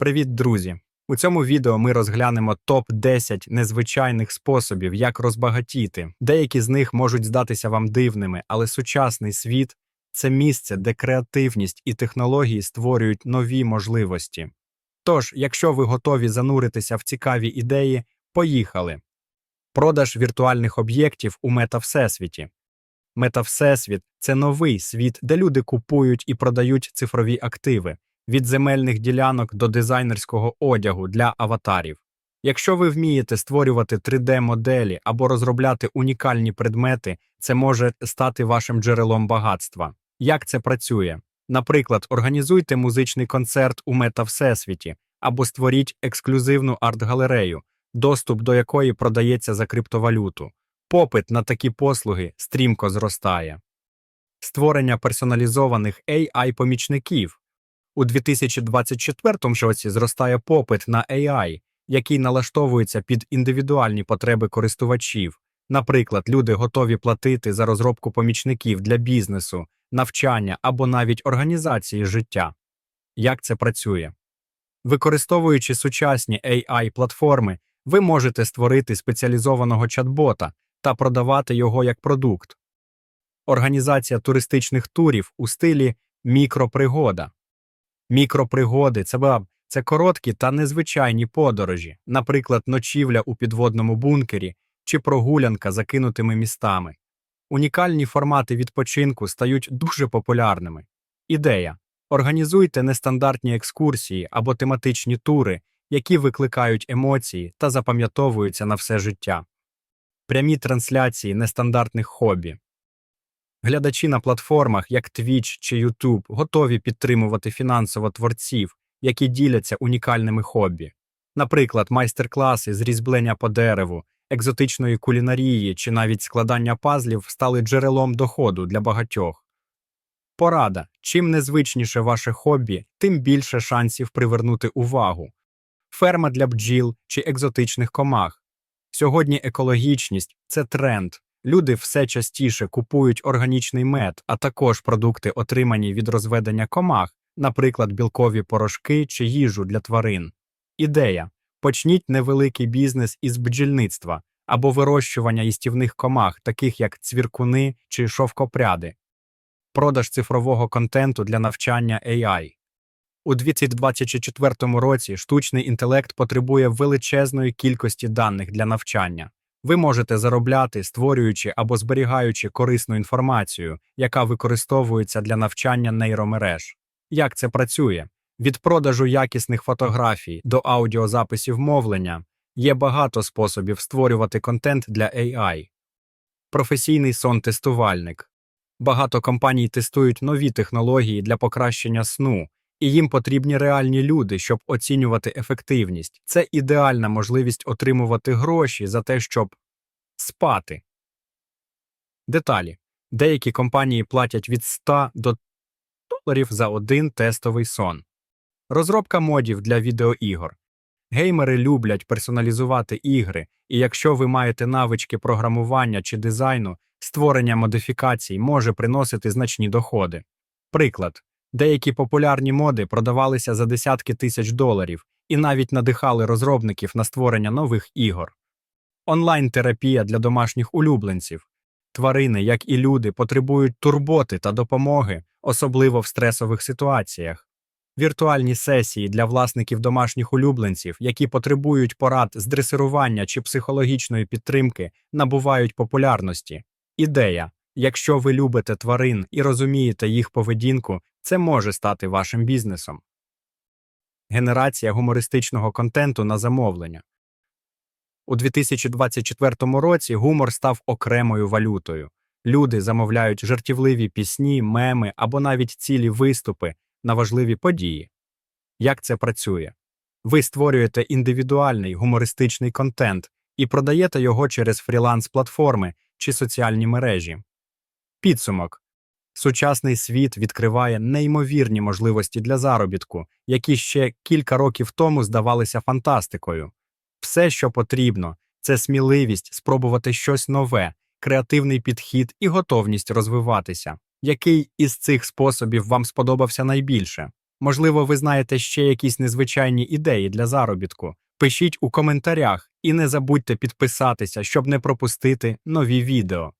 Привіт, друзі! У цьому відео ми розглянемо топ-10 незвичайних способів, як розбагатіти. Деякі з них можуть здатися вам дивними, але сучасний світ це місце, де креативність і технології створюють нові можливості. Тож, якщо ви готові зануритися в цікаві ідеї, поїхали. Продаж віртуальних об'єктів у метавсесвіті. Метавсесвіт це новий світ, де люди купують і продають цифрові активи від земельних ділянок до дизайнерського одягу для аватарів. Якщо ви вмієте створювати 3D-моделі або розробляти унікальні предмети, це може стати вашим джерелом багатства. Як це працює? Наприклад, організуйте музичний концерт у метавсесвіті або створіть ексклюзивну арт-галерею, доступ до якої продається за криптовалюту. Попит на такі послуги стрімко зростає. Створення персоналізованих AI-помічників. У 2024 році зростає попит на AI, який налаштовується під індивідуальні потреби користувачів. Наприклад, люди готові платити за розробку помічників для бізнесу, навчання або навіть організації життя. Як це працює? Використовуючи сучасні AI-платформи, ви можете створити спеціалізованого чат-бота та продавати його як продукт. Організація туристичних турів у стилі мікропригода. Мікропригоди це, ба- це короткі та незвичайні подорожі, наприклад, ночівля у підводному бункері чи прогулянка закинутими містами. Унікальні формати відпочинку стають дуже популярними. Ідея організуйте нестандартні екскурсії або тематичні тури, які викликають емоції та запам'ятовуються на все життя. Прямі трансляції нестандартних хобі. Глядачі на платформах, як Twitch чи YouTube, готові підтримувати фінансово творців, які діляться унікальними хобі. Наприклад, майстер-класи з різьблення по дереву, екзотичної кулінарії чи навіть складання пазлів стали джерелом доходу для багатьох. Порада: чим незвичніше ваше хобі, тим більше шансів привернути увагу. Ферма для бджіл чи екзотичних комах. Сьогодні екологічність це тренд. Люди все частіше купують органічний мед, а також продукти, отримані від розведення комах, наприклад, білкові порошки чи їжу для тварин. Ідея: почніть невеликий бізнес із бджільництва або вирощування їстівних комах, таких як цвіркуни чи шовкопряди, продаж цифрового контенту для навчання AI. У 2024 році штучний інтелект потребує величезної кількості даних для навчання. Ви можете заробляти, створюючи або зберігаючи корисну інформацію, яка використовується для навчання нейромереж. Як це працює? Від продажу якісних фотографій до аудіозаписів мовлення є багато способів створювати контент для AI. Професійний сон-тестувальник. Багато компаній тестують нові технології для покращення сну, і їм потрібні реальні люди, щоб оцінювати ефективність. Це ідеальна можливість отримувати гроші за те, щоб спати. Деталі. Деякі компанії платять від 100 до доларів за один тестовий сон. Розробка модів для відеоігор. Геймери люблять персоналізувати ігри, і якщо ви маєте навички програмування чи дизайну, створення модифікацій може приносити значні доходи. Приклад. Деякі популярні моди продавалися за десятки тисяч доларів і навіть надихали розробників на створення нових ігор. Онлайн-терапія для домашніх улюбленців. Тварини, як і люди, потребують турботи та допомоги, особливо в стресових ситуаціях. Віртуальні сесії для власників домашніх улюбленців, які потребують порад з дресирування чи психологічної підтримки, набувають популярності. Ідея Якщо ви любите тварин і розумієте їх поведінку, це може стати вашим бізнесом. Генерація гумористичного контенту на замовлення. У 2024 році гумор став окремою валютою. Люди замовляють жартівливі пісні, меми або навіть цілі виступи на важливі події. Як це працює? Ви створюєте індивідуальний гумористичний контент і продаєте його через фріланс-платформи чи соціальні мережі. Підсумок. Сучасний світ відкриває неймовірні можливості для заробітку, які ще кілька років тому здавалися фантастикою. Все, що потрібно, це сміливість спробувати щось нове, креативний підхід і готовність розвиватися. Який із цих способів вам сподобався найбільше? Можливо, ви знаєте ще якісь незвичайні ідеї для заробітку. Пишіть у коментарях і не забудьте підписатися, щоб не пропустити нові відео.